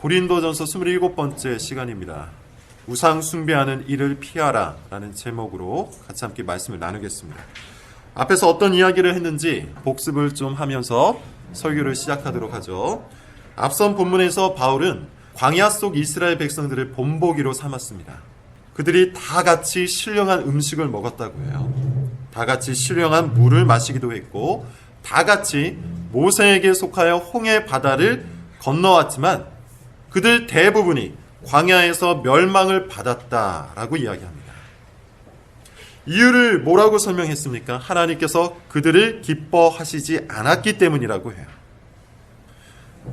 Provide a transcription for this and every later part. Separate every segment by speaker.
Speaker 1: 고린도전서 27번째 시간입니다. 우상 숭배하는 일을 피하라 라는 제목으로 같이 함께 말씀을 나누겠습니다. 앞에서 어떤 이야기를 했는지 복습을 좀 하면서 설교를 시작하도록 하죠. 앞선 본문에서 바울은 광야 속 이스라엘 백성들을 본보기로 삼았습니다. 그들이 다 같이 신령한 음식을 먹었다고 해요. 다 같이 신령한 물을 마시기도 했고 다 같이 모세에게 속하여 홍해 바다를 건너왔지만 그들 대부분이 광야에서 멸망을 받았다라고 이야기합니다. 이유를 뭐라고 설명했습니까? 하나님께서 그들을 기뻐하시지 않았기 때문이라고 해요.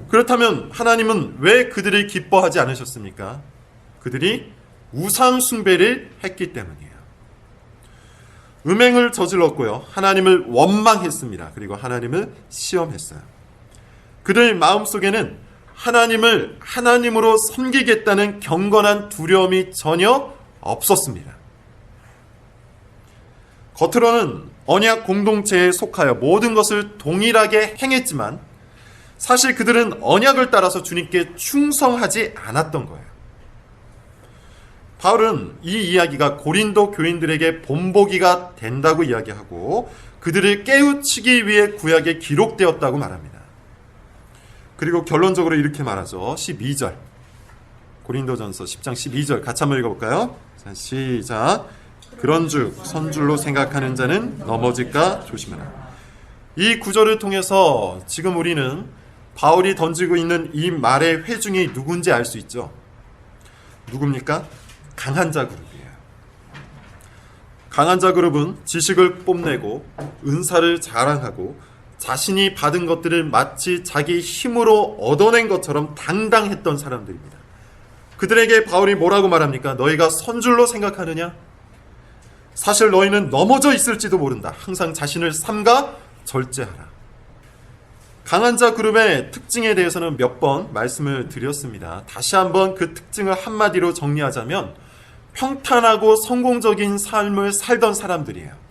Speaker 1: 그렇다면 하나님은 왜 그들을 기뻐하지 않으셨습니까? 그들이 우상 숭배를 했기 때문이에요. 음행을 저질렀고요. 하나님을 원망했습니다. 그리고 하나님을 시험했어요. 그들 마음속에는 하나님을 하나님으로 섬기겠다는 경건한 두려움이 전혀 없었습니다. 겉으로는 언약 공동체에 속하여 모든 것을 동일하게 행했지만 사실 그들은 언약을 따라서 주님께 충성하지 않았던 거예요. 바울은 이 이야기가 고린도 교인들에게 본보기가 된다고 이야기하고 그들을 깨우치기 위해 구약에 기록되었다고 말합니다. 그리고 결론적으로 이렇게 말하죠. 12절. 고린도전서 10장 12절 같이 한번 읽어볼까요? 자, 시작. 그런즉 선줄로 생각하는 자는 넘어질까 조심하라. 이 구절을 통해서 지금 우리는 바울이 던지고 있는 이 말의 회중이 누군지 알 수 있죠. 누굽니까? 강한 자 그룹이에요. 강한 자 그룹은 지식을 뽐내고 은사를 자랑하고 자신이 받은 것들을 마치 자기 힘으로 얻어낸 것처럼 당당했던 사람들입니다. 그들에게 바울이 뭐라고 말합니까? 너희가 선줄로 생각하느냐? 사실 너희는 넘어져 있을지도 모른다. 항상 자신을 삼가 절제하라. 강한 자 그룹의 특징에 대해서는 몇 번 말씀을 드렸습니다. 다시 한번 그 특징을 한마디로 정리하자면 평탄하고 성공적인 삶을 살던 사람들이에요.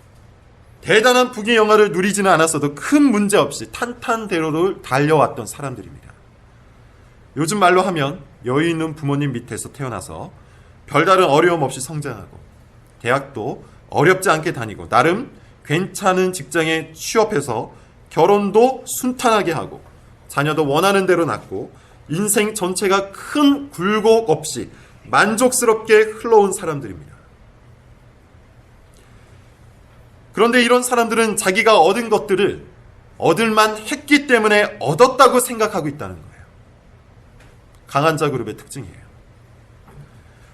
Speaker 1: 대단한 부귀 영화를 누리지는 않았어도 큰 문제 없이 탄탄대로를 달려왔던 사람들입니다. 요즘 말로 하면 여유 있는 부모님 밑에서 태어나서 별다른 어려움 없이 성장하고 대학도 어렵지 않게 다니고 나름 괜찮은 직장에 취업해서 결혼도 순탄하게 하고 자녀도 원하는 대로 낳고 인생 전체가 큰 굴곡 없이 만족스럽게 흘러온 사람들입니다. 그런데 이런 사람들은 자기가 얻은 것들을 얻을만 했기 때문에 얻었다고 생각하고 있다는 거예요. 강한 자 그룹의 특징이에요.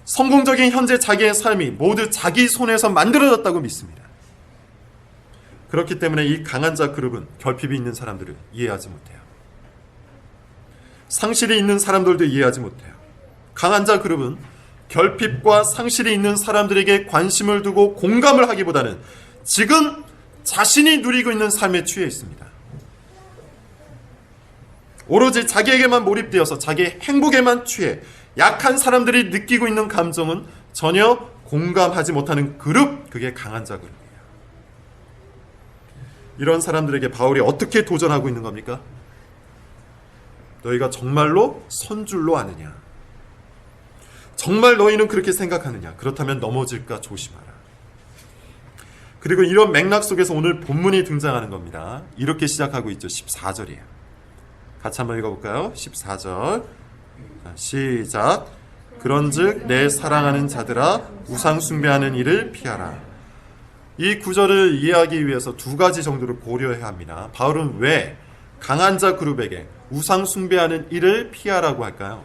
Speaker 1: 성공적인 현재 자기의 삶이 모두 자기 손에서 만들어졌다고 믿습니다. 그렇기 때문에 이 강한 자 그룹은 결핍이 있는 사람들을 이해하지 못해요. 상실이 있는 사람들도 이해하지 못해요. 강한 자 그룹은 결핍과 상실이 있는 사람들에게 관심을 두고 공감을 하기보다는 지금 자신이 누리고 있는 삶에 취해 있습니다. 오로지 자기에게만 몰입되어서 자기의 행복에만 취해 약한 사람들이 느끼고 있는 감정은 전혀 공감하지 못하는 그룹, 그게 강한 자 그룹이에요. 이런 사람들에게 바울이 어떻게 도전하고 있는 겁니까? 너희가 정말로 선줄로 아느냐? 정말 너희는 그렇게 생각하느냐? 그렇다면 넘어질까 조심하라. 그리고 이런 맥락 속에서 오늘 본문이 등장하는 겁니다. 이렇게 시작하고 있죠. 14절이에요. 같이 한번 읽어볼까요? 14절. 시작. 그런즉 내 사랑하는 자들아 우상 숭배하는 일을 피하라. 이 구절을 이해하기 위해서 두 가지 정도를 고려해야 합니다. 바울은 왜 강한 자 그룹에게 우상 숭배하는 일을 피하라고 할까요?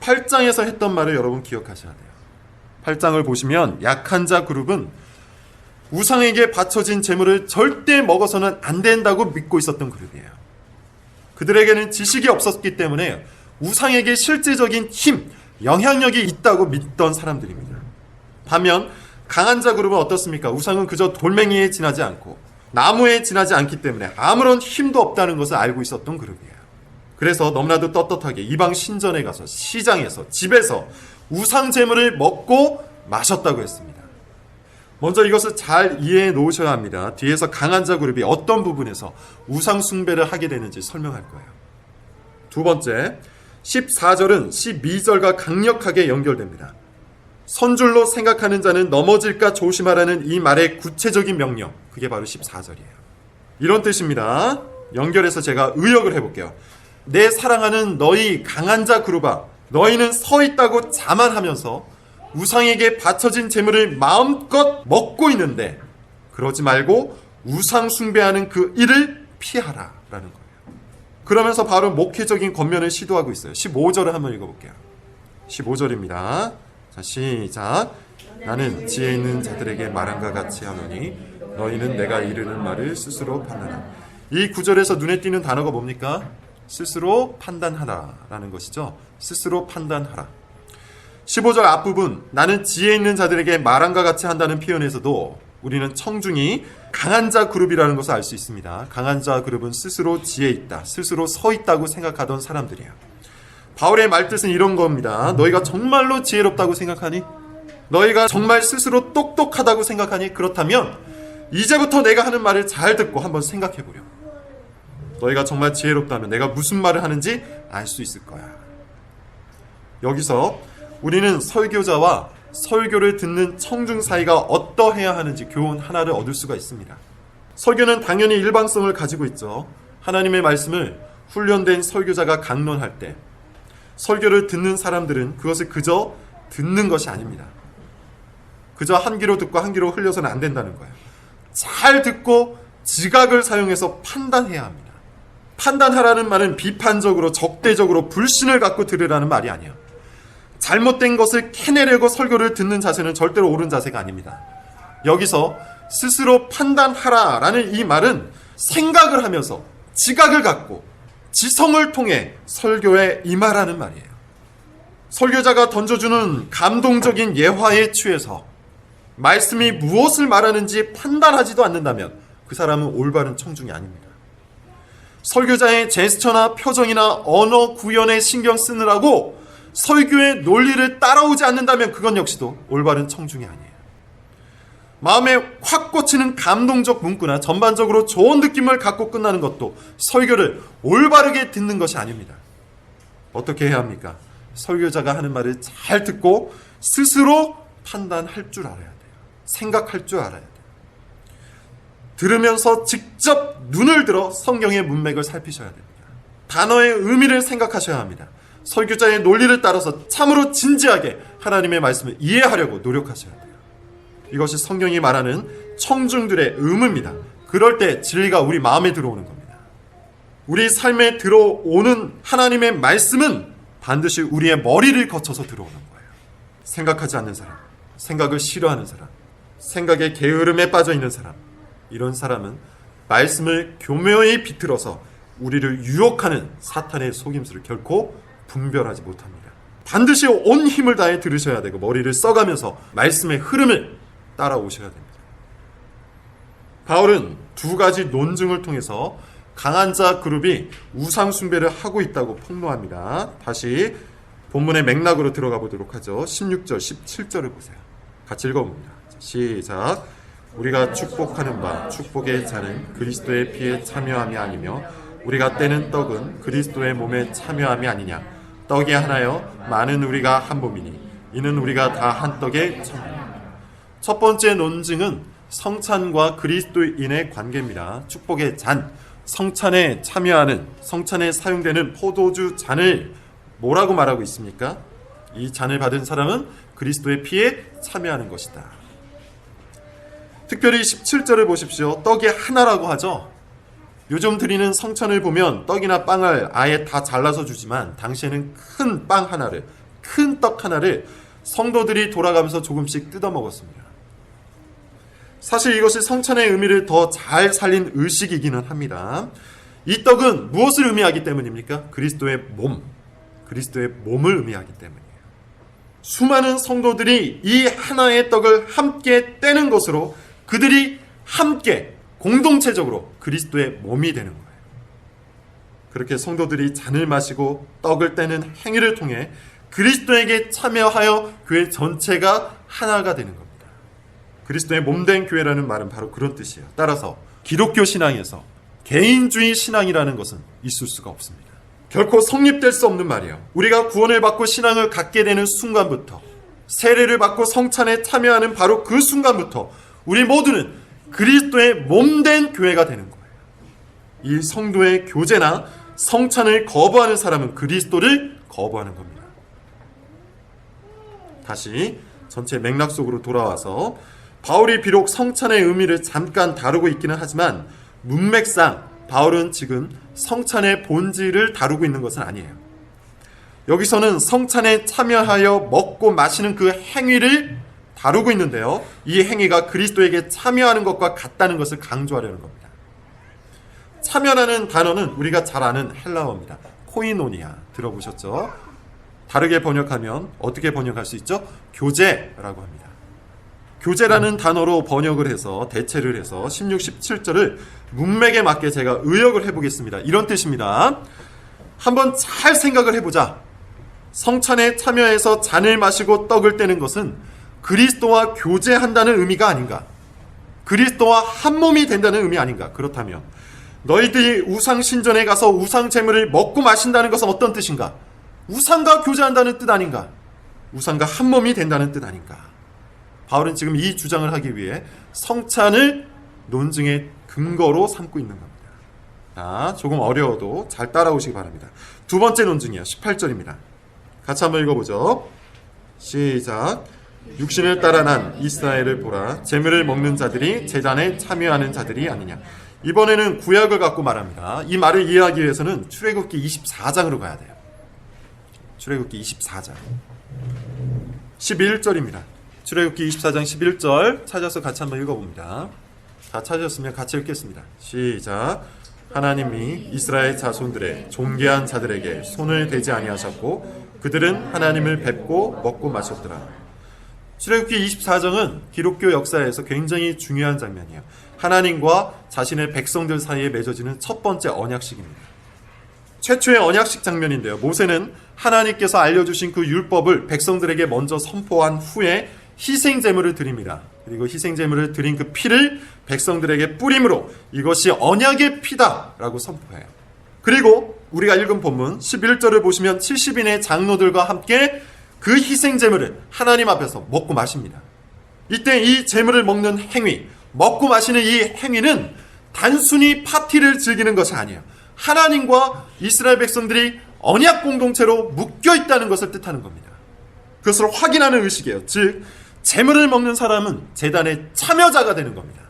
Speaker 1: 8장에서 했던 말을 여러분 기억하셔야 돼요. 8장을 보시면 약한 자 그룹은 우상에게 바쳐진 재물을 절대 먹어서는 안 된다고 믿고 있었던 그룹이에요. 그들에게는 지식이 없었기 때문에 우상에게 실질적인 힘, 영향력이 있다고 믿던 사람들입니다. 반면 강한 자 그룹은 어떻습니까? 우상은 그저 돌멩이에 지나지 않고 나무에 지나지 않기 때문에 아무런 힘도 없다는 것을 알고 있었던 그룹이에요. 그래서 너무나도 떳떳하게 이방 신전에 가서 시장에서 집에서 우상 제물을 먹고 마셨다고 했습니다. 먼저 이것을 잘 이해해 놓으셔야 합니다. 뒤에서 강한 자 그룹이 어떤 부분에서 우상 숭배를 하게 되는지 설명할 거예요. 두 번째, 14절은 12절과 강력하게 연결됩니다. 선줄로 생각하는 자는 넘어질까 조심하라는 이 말의 구체적인 명령. 그게 바로 14절이에요. 이런 뜻입니다. 연결해서 제가 의역을 해볼게요. 내 사랑하는 너희 강한 자 그룹아, 너희는 서 있다고 자만하면서 우상에게 바쳐진 재물을 마음껏 먹고 있는데 그러지 말고 우상 숭배하는 그 일을 피하라 라는 거예요. 그러면서 바로 목회적인 권면을 시도하고 있어요. 15절을 한번 읽어볼게요. 15절입니다. 자, 시작. 나는 지혜 있는 자들에게 말한과 같이 하노니 너희는 내가 이르는 말을 스스로 판단하라. 이 구절에서 눈에 띄는 단어가 뭡니까? 스스로 판단하라라는 것이죠. 스스로 판단하라. 15절 앞부분 나는 지혜 있는 자들에게 말한과 같이 한다는 표현에서도 우리는 청중이 강한 자 그룹이라는 것을 알 수 있습니다. 강한 자 그룹은 스스로 지혜 있다, 스스로 서 있다고 생각하던 사람들이에요. 바울의 말뜻은 이런 겁니다. 너희가 정말로 지혜롭다고 생각하니? 너희가 정말 스스로 똑똑하다고 생각하니? 그렇다면 이제부터 내가 하는 말을 잘 듣고 한번 생각해 보려. 너희가 정말 지혜롭다면 내가 무슨 말을 하는지 알 수 있을 거야. 여기서 우리는 설교자와 설교를 듣는 청중 사이가 어떠해야 하는지 교훈 하나를 얻을 수가 있습니다. 설교는 당연히 일방성을 가지고 있죠. 하나님의 말씀을 훈련된 설교자가 강론할 때 설교를 듣는 사람들은 그것을 그저 듣는 것이 아닙니다. 그저 한 귀로 듣고 한 귀로 흘려서는 안 된다는 거예요. 잘 듣고 지각을 사용해서 판단해야 합니다. 판단하라는 말은 비판적으로 적대적으로 불신을 갖고 들으라는 말이 아니에요. 잘못된 것을 캐내려고 설교를 듣는 자세는 절대로 옳은 자세가 아닙니다. 여기서 스스로 판단하라 라는 이 말은 생각을 하면서 지각을 갖고 지성을 통해 설교에 임하라는 말이에요. 설교자가 던져주는 감동적인 예화에 취해서 말씀이 무엇을 말하는지 판단하지도 않는다면 그 사람은 올바른 청중이 아닙니다. 설교자의 제스처나 표정이나 언어 구현에 신경 쓰느라고 설교의 논리를 따라오지 않는다면 그건 역시도 올바른 청중이 아니에요. 마음에 확 꽂히는 감동적 문구나 전반적으로 좋은 느낌을 갖고 끝나는 것도 설교를 올바르게 듣는 것이 아닙니다. 어떻게 해야 합니까? 설교자가 하는 말을 잘 듣고 스스로 판단할 줄 알아야 돼요. 생각할 줄 알아야 돼요. 들으면서 직접 눈을 들어 성경의 문맥을 살피셔야 됩니다. 단어의 의미를 생각하셔야 합니다. 설교자의 논리를 따라서 참으로 진지하게 하나님의 말씀을 이해하려고 노력하셔야 돼요. 이것이 성경이 말하는 청중들의 의무입니다. 그럴 때 진리가 우리 마음에 들어오는 겁니다. 우리 삶에 들어오는 하나님의 말씀은 반드시 우리의 머리를 거쳐서 들어오는 거예요. 생각하지 않는 사람, 생각을 싫어하는 사람, 생각의 게으름에 빠져 있는 사람, 이런 사람은 말씀을 교묘히 비틀어서 우리를 유혹하는 사탄의 속임수를 결코 분별하지 못합니다. 반드시 온 힘을 다해 들으셔야 되고 머리를 써가면서 말씀의 흐름을 따라오셔야 됩니다. 바울은 두 가지 논증을 통해서 강한 자 그룹이 우상 숭배를 하고 있다고 폭로합니다. 다시 본문의 맥락으로 들어가 보도록 하죠. 16절, 17절을 보세요. 같이 읽어봅니다. 시작. 우리가 축복하는 바 축복의 자는 그리스도의 피에 참여함이 아니며 우리가 떼는 떡은 그리스도의 몸에 참여함이 아니냐. 떡이 하나여 많은 우리가 한 몸이니 이는 우리가 다한 참여. 첫 번째 논증은 성찬과 그리스도인의 관계입니다. 축복의 잔, 성찬에 참여하는 성찬에 사용되는 포도주 잔을 뭐라고 말하고 있습니까? 이 잔을 받은 사람은 그리스도의 피에 참여하는 것이다. 특별히 17절을 보십시오. 떡이 하나라고 하죠. 요즘 드리는 성찬을 보면 떡이나 빵을 아예 다 잘라서 주지만 당시에는 큰 빵 하나를 큰 떡 하나를 성도들이 돌아가면서 조금씩 뜯어 먹었습니다. 사실 이것이 성찬의 의미를 더 잘 살린 의식이기는 합니다. 이 떡은 무엇을 의미하기 때문입니까? 그리스도의 몸, 그리스도의 몸을 의미하기 때문이에요. 수많은 성도들이 이 하나의 떡을 함께 떼는 것으로 그들이 함께 공동체적으로 그리스도의 몸이 되는 거예요. 그렇게 성도들이 잔을 마시고 떡을 떼는 행위를 통해 그리스도에게 참여하여 교회 전체가 하나가 되는 겁니다. 그리스도의 몸된 교회라는 말은 바로 그런 뜻이에요. 따라서 기독교 신앙에서 개인주의 신앙이라는 것은 있을 수가 없습니다. 결코 성립될 수 없는 말이에요. 우리가 구원을 받고 신앙을 갖게 되는 순간부터 세례를 받고 성찬에 참여하는 바로 그 순간부터 우리 모두는 그리스도의 몸된 교회가 되는 거예요. 이 성도의 교제나 성찬을 거부하는 사람은 그리스도를 거부하는 겁니다. 다시 전체 맥락 속으로 돌아와서 바울이 비록 성찬의 의미를 잠깐 다루고 있기는 하지만 문맥상 바울은 지금 성찬의 본질을 다루고 있는 것은 아니에요. 여기서는 성찬에 참여하여 먹고 마시는 그 행위를 다루고 있는데요. 이 행위가 그리스도에게 참여하는 것과 같다는 것을 강조하려는 겁니다. 참여라는 단어는 우리가 잘 아는 헬라어입니다. 코이노니아 들어보셨죠? 다르게 번역하면 어떻게 번역할 수 있죠? 교제라고 합니다. 교제라는 단어로 번역을 해서 대체를 해서 16, 17절을 문맥에 맞게 제가 의역을 해보겠습니다. 이런 뜻입니다. 한번 잘 생각을 해보자. 성찬에 참여해서 잔을 마시고 떡을 떼는 것은 그리스도와 교제한다는 의미가 아닌가? 그리스도와 한 몸이 된다는 의미 아닌가? 그렇다면 너희들이 우상 신전에 가서 우상 제물을 먹고 마신다는 것은 어떤 뜻인가? 우상과 교제한다는 뜻 아닌가? 우상과 한 몸이 된다는 뜻 아닌가? 바울은 지금 이 주장을 하기 위해 성찬을 논증의 근거로 삼고 있는 겁니다. 자, 조금 어려워도 잘 따라오시기 바랍니다. 두 번째 논증이요. 18절입니다. 같이 한번 읽어보죠. 시작. 육신을 따라 난 이스라엘을 보라. 재물을 먹는 자들이 제단에 참여하는 자들이 아니냐. 이번에는 구약을 갖고 말합니다. 이 말을 이해하기 위해서는 출애굽기 24장으로 가야 돼요. 출애굽기 24장. 11절입니다. 출애굽기 24장 11절 찾아서 같이 한번 읽어봅니다. 다 찾으셨으면 같이 읽겠습니다. 시작. 하나님이 이스라엘 자손들의 존귀한 자들에게 손을 대지 아니하셨고 그들은 하나님을 뵙고 먹고 마셨더라. 출애굽기 24장은 기독교 역사에서 굉장히 중요한 장면이에요. 하나님과 자신의 백성들 사이에 맺어지는 첫 번째 언약식입니다. 최초의 언약식 장면인데요. 모세는 하나님께서 알려주신 그 율법을 백성들에게 먼저 선포한 후에 희생 제물을 드립니다. 그리고 희생 제물을 드린 그 피를 백성들에게 뿌림으로 이것이 언약의 피다라고 선포해요. 그리고 우리가 읽은 본문 11절을 보시면 70인의 장로들과 함께 그 희생 제물을 하나님 앞에서 먹고 마십니다. 이때 이 제물을 먹는 행위, 먹고 마시는 이 행위는 단순히 파티를 즐기는 것이 아니에요. 하나님과 이스라엘 백성들이 언약 공동체로 묶여 있다는 것을 뜻하는 겁니다. 그것을 확인하는 의식이에요. 즉, 재물을 먹는 사람은 재단의 참여자가 되는 겁니다.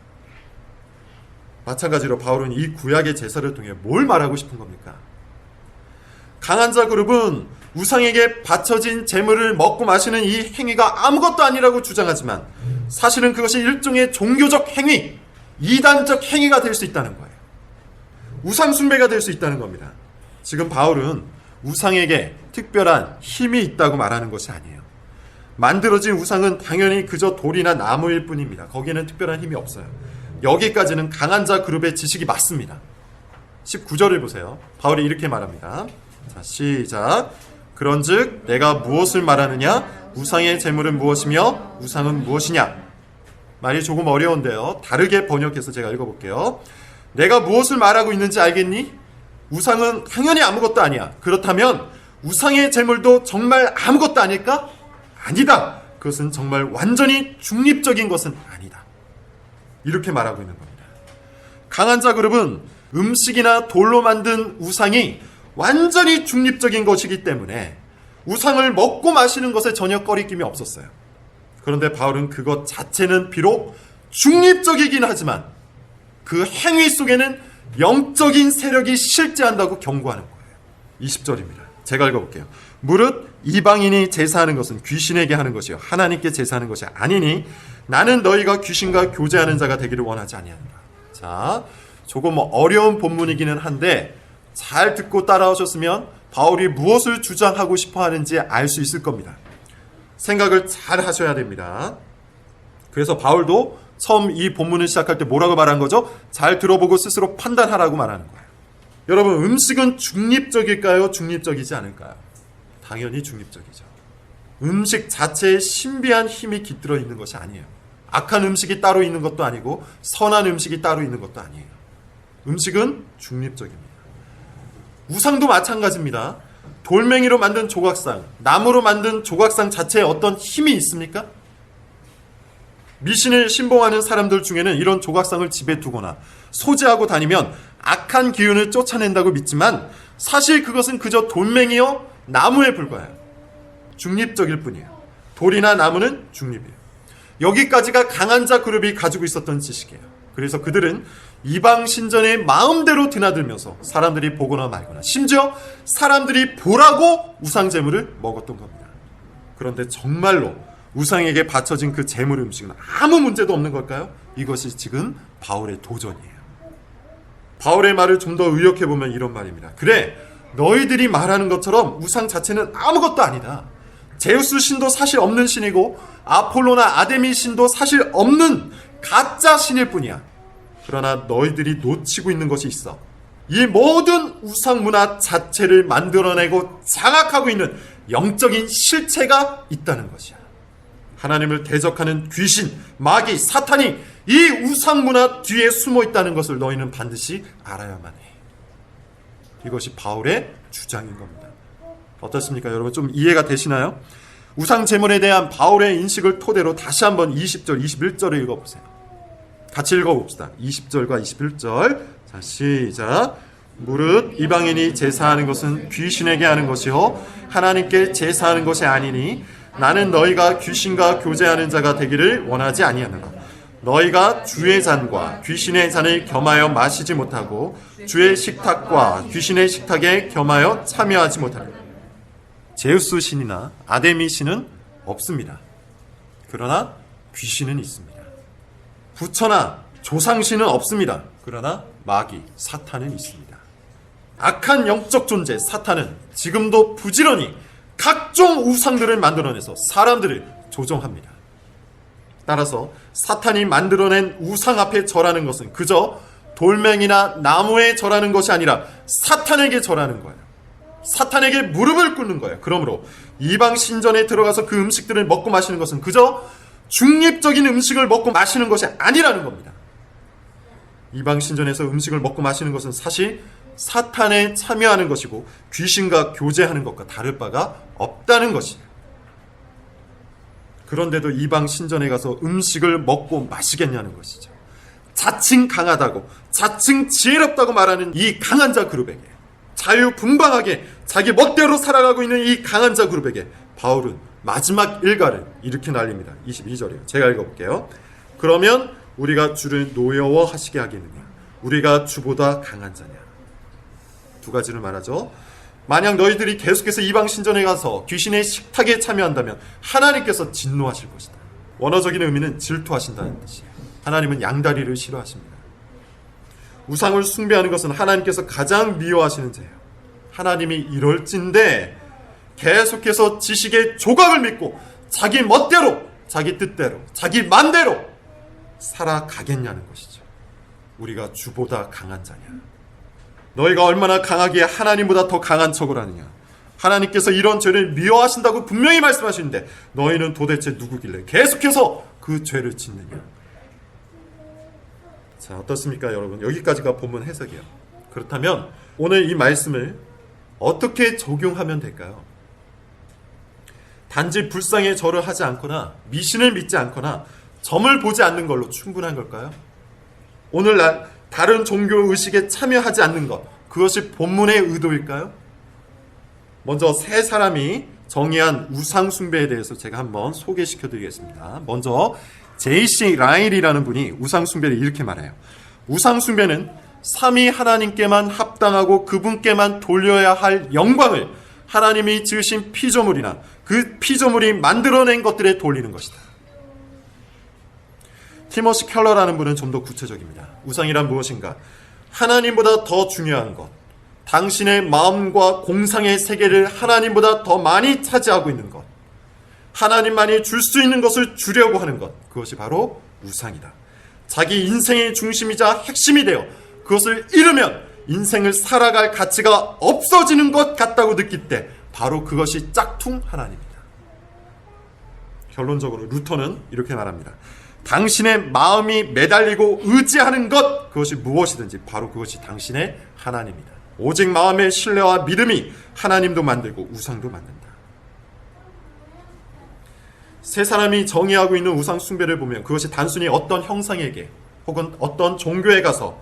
Speaker 1: 마찬가지로 바울은 이 구약의 제사를 통해 뭘 말하고 싶은 겁니까? 강한 자 그룹은 우상에게 바쳐진 재물을 먹고 마시는 이 행위가 아무것도 아니라고 주장하지만 사실은 그것이 일종의 종교적 행위, 이단적 행위가 될 수 있다는 거예요. 우상 숭배가 될 수 있다는 겁니다. 지금 바울은 우상에게 특별한 힘이 있다고 말하는 것이 아니에요. 만들어진 우상은 당연히 그저 돌이나 나무일 뿐입니다. 거기에는 특별한 힘이 없어요. 여기까지는 강한 자 그룹의 지식이 맞습니다. 19절을 보세요. 바울이 이렇게 말합니다. 자, 시작. 그런즉 내가 무엇을 말하느냐? 우상의 재물은 무엇이며 우상은 무엇이냐? 말이 조금 어려운데요. 다르게 번역해서 제가 읽어볼게요. 내가 무엇을 말하고 있는지 알겠니? 우상은 당연히 아무것도 아니야. 그렇다면 우상의 재물도 정말 아무것도 아닐까? 아니다. 그것은 정말 완전히 중립적인 것은 아니다. 이렇게 말하고 있는 겁니다. 강한 자 그룹은 음식이나 돌로 만든 우상이 완전히 중립적인 것이기 때문에 우상을 먹고 마시는 것에 전혀 꺼리낌이 없었어요. 그런데 바울은 그것 자체는 비록 중립적이긴 하지만 그 행위 속에는 영적인 세력이 실제한다고 경고하는 거예요. 20절입니다. 제가 읽어볼게요. 무릇 이방인이 제사하는 것은 귀신에게 하는 것이요 하나님께 제사하는 것이 아니니 나는 너희가 귀신과 교제하는 자가 되기를 원하지 아니하노라. 자, 조금 어려운 본문이기는 한데 잘 듣고 따라오셨으면 바울이 무엇을 주장하고 싶어 하는지 알 수 있을 겁니다. 생각을 잘 하셔야 됩니다. 그래서 바울도 처음 이 본문을 시작할 때 뭐라고 말한 거죠? 잘 들어보고 스스로 판단하라고 말하는 거예요. 여러분, 음식은 중립적일까요? 중립적이지 않을까요? 당연히 중립적이죠. 음식 자체에 신비한 힘이 깃들어 있는 것이 아니에요. 악한 음식이 따로 있는 것도 아니고 선한 음식이 따로 있는 것도 아니에요. 음식은 중립적입니다. 우상도 마찬가지입니다. 돌멩이로 만든 조각상, 나무로 만든 조각상 자체에 어떤 힘이 있습니까? 미신을 신봉하는 사람들 중에는 이런 조각상을 집에 두거나 소지하고 다니면 악한 기운을 쫓아낸다고 믿지만 사실 그것은 그저 돌멩이요 나무에 불과해요. 중립적일 뿐이에요. 돌이나 나무는 중립이에요. 여기까지가 강한 자 그룹이 가지고 있었던 지식이에요. 그래서 그들은 이방 신전에 마음대로 드나들면서 사람들이 보거나 말거나 심지어 사람들이 보라고 우상 제물을 먹었던 겁니다. 그런데 정말로 우상에게 바쳐진 그 제물 음식은 아무 문제도 없는 걸까요? 이것이 지금 바울의 도전이에요. 바울의 말을 좀 더 의역해 보면 이런 말입니다. 그래, 너희들이 말하는 것처럼 우상 자체는 아무것도 아니다. 제우스 신도 사실 없는 신이고 아폴로나 아데미 신도 사실 없는 가짜 신일 뿐이야. 그러나 너희들이 놓치고 있는 것이 있어. 이 모든 우상 문화 자체를 만들어내고 장악하고 있는 영적인 실체가 있다는 것이야. 하나님을 대적하는 귀신, 마귀, 사탄이 이 우상 문화 뒤에 숨어 있다는 것을 너희는 반드시 알아야만 해. 이것이 바울의 주장인 겁니다. 어떻습니까? 여러분 좀 이해가 되시나요? 우상 제물에 대한 바울의 인식을 토대로 다시 한번 20절, 21절을 읽어보세요. 같이 읽어봅시다. 20절과 21절. 자, 시작. 무릇 이방인이 제사하는 것은 귀신에게 하는 것이요 하나님께 제사하는 것이 아니니 나는 너희가 귀신과 교제하는 자가 되기를 원하지 아니하노라. 너희가 주의 잔과 귀신의 잔을 겸하여 마시지 못하고 주의 식탁과 귀신의 식탁에 겸하여 참여하지 못하라. 제우스 신이나 아데미 신은 없습니다. 그러나 귀신은 있습니다. 부처나 조상신은 없습니다. 그러나 마귀, 사탄은 있습니다. 악한 영적 존재 사탄은 지금도 부지런히 각종 우상들을 만들어내서 사람들을 조종합니다. 따라서 사탄이 만들어낸 우상 앞에 절하는 것은 그저 돌멩이나 나무에 절하는 것이 아니라 사탄에게 절하는 거예요. 사탄에게 무릎을 꿇는 거예요. 그러므로 이방 신전에 들어가서 그 음식들을 먹고 마시는 것은 그저 중립적인 음식을 먹고 마시는 것이 아니라는 겁니다. 이방 신전에서 음식을 먹고 마시는 것은 사실 사탄에 참여하는 것이고 귀신과 교제하는 것과 다를 바가 없다는 것이에요. 그런데도 이방 신전에 가서 음식을 먹고 마시겠냐는 것이죠. 자칭 강하다고, 자칭 지혜롭다고 말하는 이 강한 자 그룹에게, 자유분방하게 자기 멋대로 살아가고 있는 이 강한 자 그룹에게 바울은 마지막 일가를 이렇게 날립니다. 22절이에요. 제가 읽어볼게요. 그러면 우리가 주를 노여워하시게 하겠느냐? 우리가 주보다 강한 자냐? 두 가지를 말하죠. 만약 너희들이 계속해서 이방 신전에 가서 귀신의 식탁에 참여한다면 하나님께서 진노하실 것이다. 원어적인 의미는 질투하신다는 뜻이에요. 하나님은 양다리를 싫어하십니다. 우상을 숭배하는 것은 하나님께서 가장 미워하시는 죄예요. 하나님이 이럴진데 계속해서 지식의 조각을 믿고 자기 멋대로, 자기 뜻대로, 자기 맘대로 살아가겠냐는 것이죠. 우리가 주보다 강한 자냐. 너희가 얼마나 강하기에 하나님보다 더 강한 척을 하느냐. 하나님께서 이런 죄를 미워하신다고 분명히 말씀하시는데 너희는 도대체 누구길래 계속해서 그 죄를 짓느냐. 자, 어떻습니까, 여러분? 여기까지가 본문 해석이에요. 그렇다면 오늘 이 말씀을 어떻게 적용하면 될까요? 단지 불상의 절을 하지 않거나 미신을 믿지 않거나 점을 보지 않는 걸로 충분한 걸까요? 오늘날 다른 종교 의식에 참여하지 않는 것 그것이 본문의 의도일까요? 먼저 세 사람이 정의한 우상 숭배에 대해서 제가 한번 소개시켜 드리겠습니다. 먼저 제이씨 라일이라는 분이 우상 숭배를 이렇게 말해요. 우상 숭배는 삼위 하나님께만 합당하고 그분께만 돌려야 할 영광을 하나님이 지으신 피조물이나 그 피조물이 만들어낸 것들에 돌리는 것이다. 티머시 켈러라는 분은 좀 더 구체적입니다. 우상이란 무엇인가? 하나님보다 더 중요한 것. 당신의 마음과 공상의 세계를 하나님보다 더 많이 차지하고 있는 것. 하나님만이 줄 수 있는 것을 주려고 하는 것. 그것이 바로 우상이다. 자기 인생의 중심이자 핵심이 되어 그것을 잃으면 인생을 살아갈 가치가 없어지는 것 같다고 느낄 때 바로 그것이 짝퉁 하나님입니다. 결론적으로 루터는 이렇게 말합니다. 당신의 마음이 매달리고 의지하는 것 그것이 무엇이든지 바로 그것이 당신의 하나님이다. 오직 마음의 신뢰와 믿음이 하나님도 만들고 우상도 만든다. 세 사람이 정의하고 있는 우상 숭배를 보면 그것이 단순히 어떤 형상에게 혹은 어떤 종교에 가서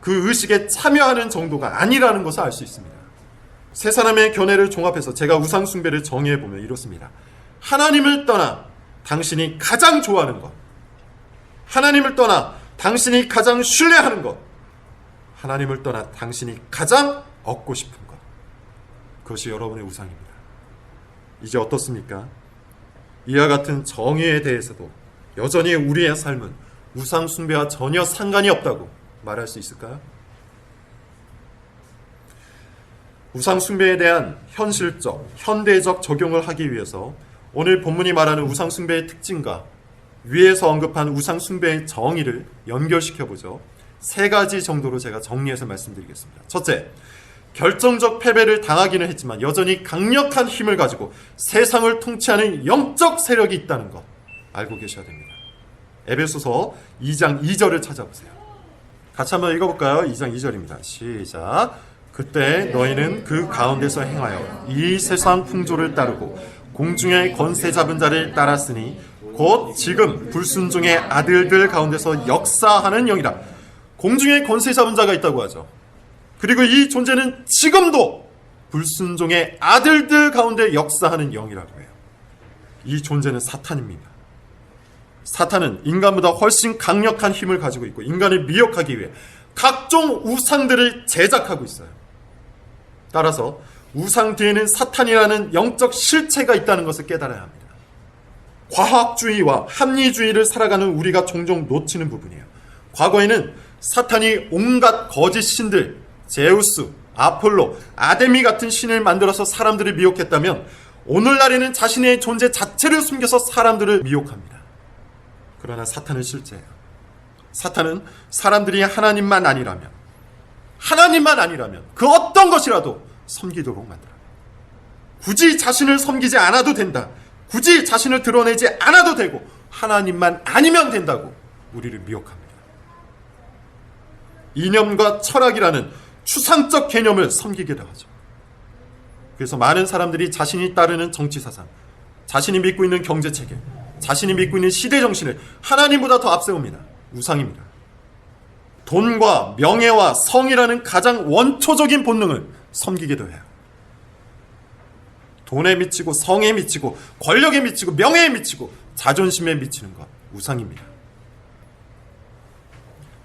Speaker 1: 그 의식에 참여하는 정도가 아니라는 것을 알 수 있습니다. 세 사람의 견해를 종합해서 제가 우상 숭배를 정의해 보면 이렇습니다. 하나님을 떠나 당신이 가장 좋아하는 것. 하나님을 떠나 당신이 가장 신뢰하는 것. 하나님을 떠나 당신이 가장 얻고 싶은 것. 그것이 여러분의 우상입니다. 이제 어떻습니까? 이와 같은 정의에 대해서도 여전히 우리의 삶은 우상 숭배와 전혀 상관이 없다고 말할 수 있을까요? 우상 숭배에 대한 현실적, 현대적 적용을 하기 위해서 오늘 본문이 말하는 우상 숭배의 특징과 위에서 언급한 우상 숭배의 정의를 연결시켜 보죠. 세 가지 정도로 제가 정리해서 말씀드리겠습니다. 첫째, 결정적 패배를 당하기는 했지만 여전히 강력한 힘을 가지고 세상을 통치하는 영적 세력이 있다는 것 알고 계셔야 됩니다. 에베소서 2장 2절을 찾아보세요. 같이 한번 읽어볼까요? 2장 2절입니다. 시작. 그때 너희는 그 가운데서 행하여 이 세상 풍조를 따르고 공중의 권세 잡은 자를 따랐으니 곧 지금 불순종의 아들들 가운데서 역사하는 영이라. 공중의 권세 잡은 자가 있다고 하죠. 그리고 이 존재는 지금도 불순종의 아들들 가운데 역사하는 영이라고 해요. 이 존재는 사탄입니다. 사탄은 인간보다 훨씬 강력한 힘을 가지고 있고 인간을 미혹하기 위해 각종 우상들을 제작하고 있어요. 따라서 우상 뒤에는 사탄이라는 영적 실체가 있다는 것을 깨달아야 합니다. 과학주의와 합리주의를 살아가는 우리가 종종 놓치는 부분이에요. 과거에는 사탄이 온갖 거짓 신들, 제우스, 아폴로, 아데미 같은 신을 만들어서 사람들을 미혹했다면 오늘날에는 자신의 존재 자체를 숨겨서 사람들을 미혹합니다. 그러나 사탄은 실제예요. 사탄은 사람들이 하나님만 아니라면 하나님만 아니라면 그 어떤 것이라도 섬기도록 만들어. 굳이 자신을 섬기지 않아도 된다. 굳이 자신을 드러내지 않아도 되고 하나님만 아니면 된다고 우리를 미혹합니다. 이념과 철학이라는 추상적 개념을 섬기기도 하죠. 그래서 많은 사람들이 자신이 따르는 정치 사상, 자신이 믿고 있는 경제 체계, 자신이 믿고 있는 시대 정신을 하나님보다 더 앞세웁니다. 우상입니다. 돈과 명예와 성이라는 가장 원초적인 본능을 섬기기도 해요. 돈에 미치고 성에 미치고 권력에 미치고 명예에 미치고 자존심에 미치는 것 우상입니다.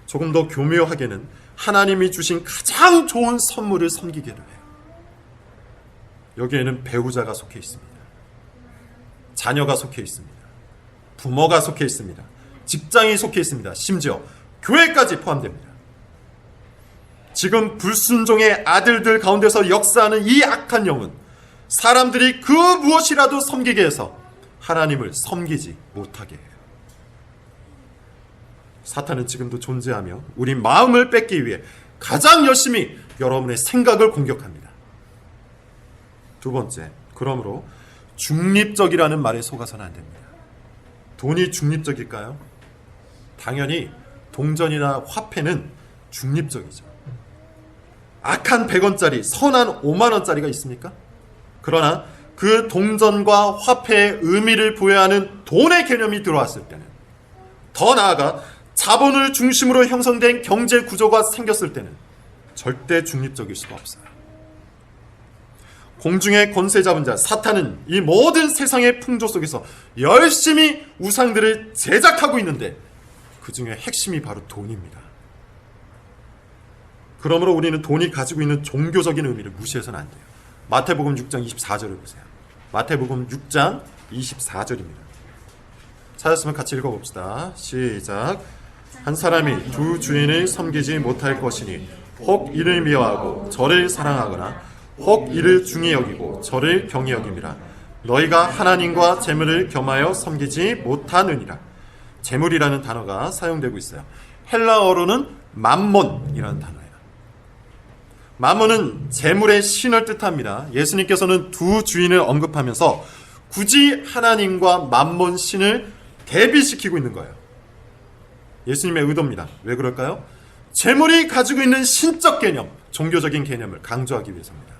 Speaker 1: 조금 더 교묘하게는 하나님이 주신 가장 좋은 선물을 섬기기도 해요. 여기에는 배우자가 속해 있습니다. 자녀가 속해 있습니다. 부모가 속해 있습니다. 직장이 속해 있습니다. 심지어 교회까지 포함됩니다. 지금 불순종의 아들들 가운데서 역사하는 이 악한 영은 사람들이 그 무엇이라도 섬기게 해서 하나님을 섬기지 못하게 해요. 사탄은 지금도 존재하며 우리 마음을 뺏기 위해 가장 열심히 여러분의 생각을 공격합니다. 두 번째, 그러므로 중립적이라는 말에 속아서는 안 됩니다. 돈이 중립적일까요? 당연히 동전이나 화폐는 중립적이죠. 악한 100원짜리, 선한 5만원짜리가 있습니까? 그러나 그 동전과 화폐의 의미를 부여하는 돈의 개념이 들어왔을 때는 더 나아가 자본을 중심으로 형성된 경제 구조가 생겼을 때는 절대 중립적일 수가 없어요. 공중의 권세 잡은 자 사탄은 이 모든 세상의 풍조 속에서 열심히 우상들을 제작하고 있는데 그 중에 핵심이 바로 돈입니다. 그러므로 우리는 돈이 가지고 있는 종교적인 의미를 무시해서는 안 돼요. 마태복음 6장 24절을 보세요. 마태복음 6장 24절입니다. 찾았으면 같이 읽어봅시다. 시작. 한 사람이 두 주인을 섬기지 못할 것이니 혹 이를 미워하고 저를 사랑하거나 혹 이를 중히 여기고 저를 경히 여김이라. 너희가 하나님과 재물을 겸하여 섬기지 못하느니라. 재물이라는 단어가 사용되고 있어요. 헬라어로는 맘몬이라는 단어예요. 마몬은 재물의 신을 뜻합니다. 예수님께서는 두 주인을 언급하면서 굳이 하나님과 맘몬 신을 대비시키고 있는 거예요. 예수님의 의도입니다. 왜 그럴까요? 재물이 가지고 있는 신적 개념, 종교적인 개념을 강조하기 위해서입니다.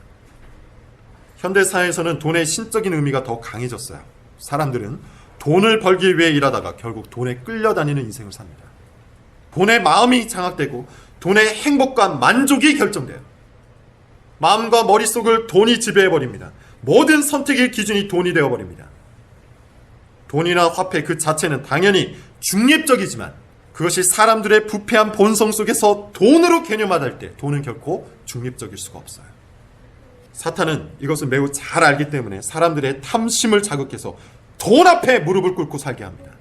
Speaker 1: 현대 사회에서는 돈의 신적인 의미가 더 강해졌어요. 사람들은 돈을 벌기 위해 일하다가 결국 돈에 끌려다니는 인생을 삽니다. 돈의 마음이 장악되고 돈의 행복과 만족이 결정돼요. 마음과 머릿속을 돈이 지배해버립니다. 모든 선택의 기준이 돈이 되어버립니다. 돈이나 화폐 그 자체는 당연히 중립적이지만 그것이 사람들의 부패한 본성 속에서 돈으로 개념화될 때 돈은 결코 중립적일 수가 없어요. 사탄은 이것을 매우 잘 알기 때문에 사람들의 탐심을 자극해서 돈 앞에 무릎을 꿇고 살게 합니다.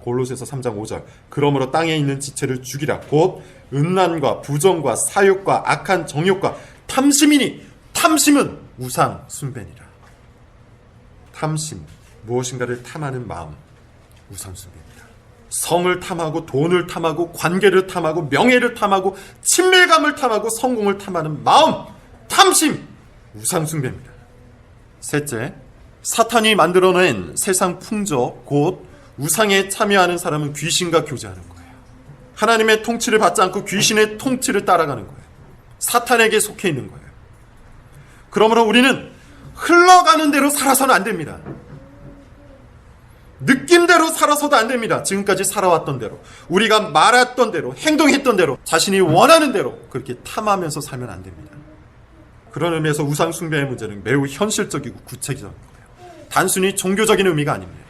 Speaker 1: 골로새서 3장 5절 그러므로 땅에 있는 지체를 죽이라 곧 음란과 부정과 사욕과 악한 정욕과 탐심이니 탐심은 우상 숭배니라. 탐심 무엇인가를 탐하는 마음 우상 숭배입니다. 성을 탐하고 돈을 탐하고 관계를 탐하고 명예를 탐하고 친밀감을 탐하고 성공을 탐하는 마음 탐심 우상 숭배입니다. 셋째 사탄이 만들어낸 세상 풍조 곧 우상에 참여하는 사람은 귀신과 교제하는 거예요. 하나님의 통치를 받지 않고 귀신의 통치를 따라가는 거예요. 사탄에게 속해 있는 거예요. 그러므로 우리는 흘러가는 대로 살아서는 안 됩니다. 느낌대로 살아서도 안 됩니다. 지금까지 살아왔던 대로. 우리가 말했던 대로, 행동했던 대로, 자신이 원하는 대로 그렇게 탐하면서 살면 안 됩니다. 그런 의미에서 우상숭배의 문제는 매우 현실적이고 거예요. 단순히 종교적인 의미가 아닙니다.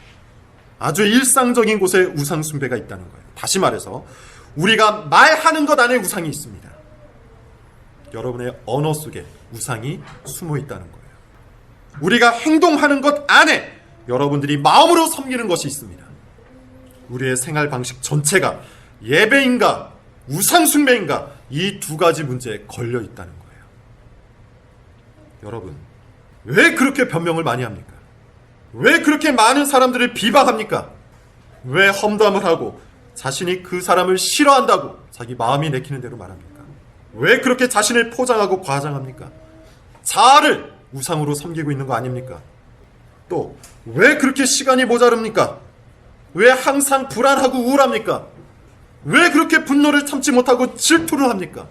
Speaker 1: 아주 일상적인 곳에 우상 숭배가 있다는 거예요. 다시 말해서, 우리가 말하는 것 안에 우상이 있습니다. 여러분의 언어 속에 우상이 숨어 있다는 거예요. 우리가 행동하는 것 안에 여러분들이 마음으로 섬기는 것이 있습니다. 우리의 생활 방식 전체가 예배인가 우상숭배인가 이 두 가지 문제에 걸려 있다는 거예요. 여러분, 왜 그렇게 변명을 많이 합니까? 왜 그렇게 많은 사람들을 비방합니까? 왜 험담을 하고 자신이 그 사람을 싫어한다고 자기 마음이 내키는 대로 말합니까? 왜 그렇게 자신을 포장하고 과장합니까? 자아를 우상으로 섬기고 있는 거 아닙니까? 또 왜 그렇게 시간이 모자릅니까? 왜 항상 불안하고 우울합니까? 왜 그렇게 분노를 참지 못하고 질투를 합니까?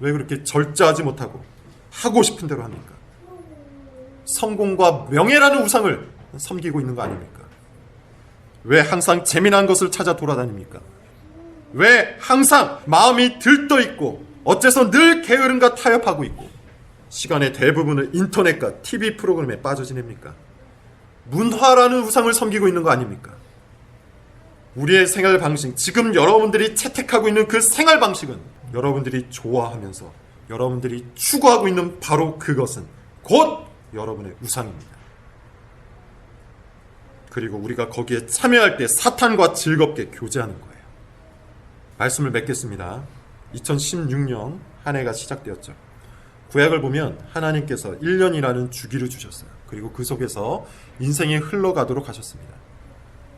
Speaker 1: 왜 그렇게 절제하지 못하고 하고 싶은 대로 합니까? 성공과 명예라는 우상을 섬기고 있는 거 아닙니까? 왜 항상 재미난 것을 찾아 돌아다닙니까? 왜 항상 마음이 들떠 있고 어째서 늘 게으름과 타협하고 있고 시간의 대부분을 인터넷과 TV 프로그램에 빠져 지냅니까? 문화라는 우상을 섬기고 있는 거 아닙니까? 우리의 생활 방식, 지금 여러분들이 채택하고 있는 그 생활 방식은 여러분들이 좋아하면서 여러분들이 추구하고 있는 바로 그것은 곧 여러분의 우상입니다. 그리고 우리가 거기에 참여할 때 사탄과 즐겁게 교제하는 거예요. 말씀을 맺겠습니다. 2016년 한 해가 시작되었죠. 구약을 보면 하나님께서 1년이라는 주기를 주셨어요. 그리고 그 속에서 인생이 흘러가도록 하셨습니다.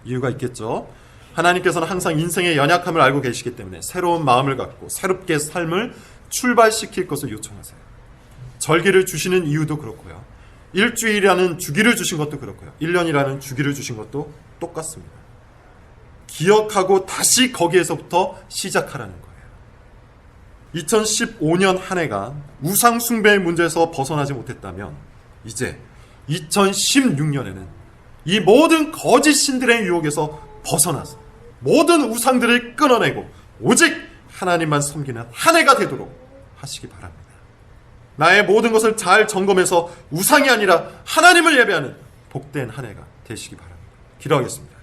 Speaker 1: 이유가 있겠죠. 하나님께서는 항상 인생의 연약함을 알고 계시기 때문에 새로운 마음을 갖고 새롭게 삶을 출발시킬 것을 요청하세요. 절기를 주시는 이유도 그렇고요. 일주일이라는 주기를 주신 것도 그렇고요. 1년이라는 주기를 주신 것도 똑같습니다. 기억하고 다시 거기에서부터 시작하라는 거예요. 2015년 한 해가 우상 숭배의 문제에서 벗어나지 못했다면 이제 2016년에는 이 모든 거짓 신들의 유혹에서 벗어나서 모든 우상들을 끊어내고 오직 하나님만 섬기는 한 해가 되도록 하시기 바랍니다. 나의 모든 것을 잘 점검해서 우상이 아니라 하나님을 예배하는 복된 한 해가 되시기 바랍니다. 기도하겠습니다.